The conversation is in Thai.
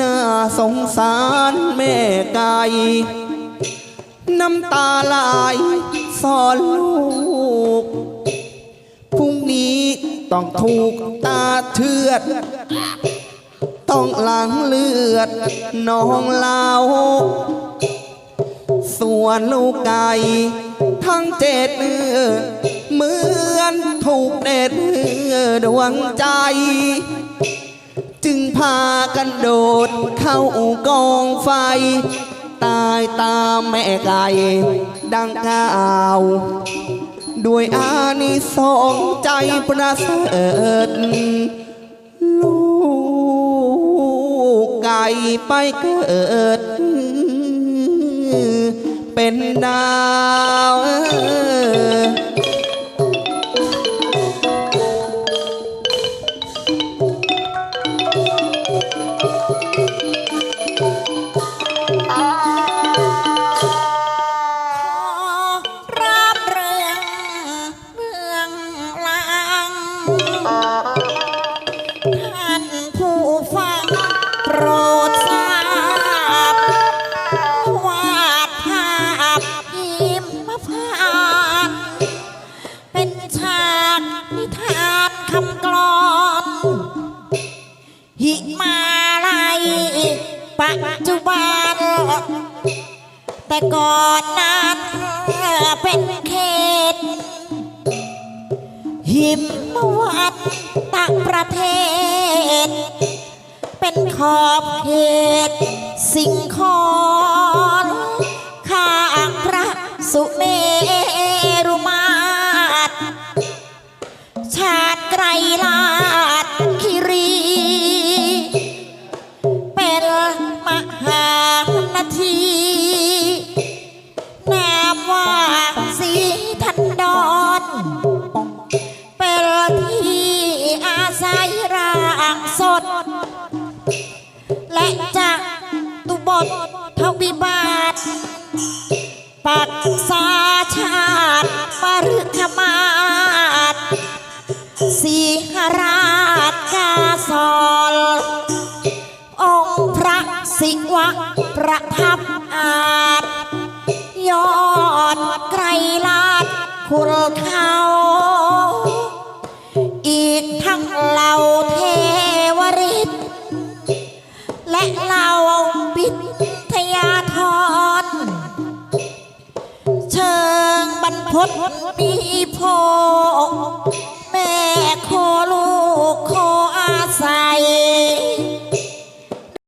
น่าสงสารแม่ไก่น้ำตาไหลสอนลูก พรุ่งนี้ต้องถูกตาเทือด ต้องหลังเลือดน้องเล่าส่วนลูกไก่ทั้งเจ็ดเนื้อเหมือนถูกเด็ดดวงใจากันโดดเข้ากองไฟ ตายตามแม่ไก่ดังกล่าวด้วยอานิสงส์ใจประเสริฐลูกไก่ไปเกิด เป็นดาว ปัจจุบัน แต่ก่อนนั้นเป็นเขต หิมวัดต่างประเทศ เป็นขอบเขตสิ่งของ สด และจากตุบททวิบาท ปักษาชาติมฤคมาศสีหราชกาสอนองค์พระศิวะประทับอาจยอดไกรลาดคุณเขา พดมีพ่อ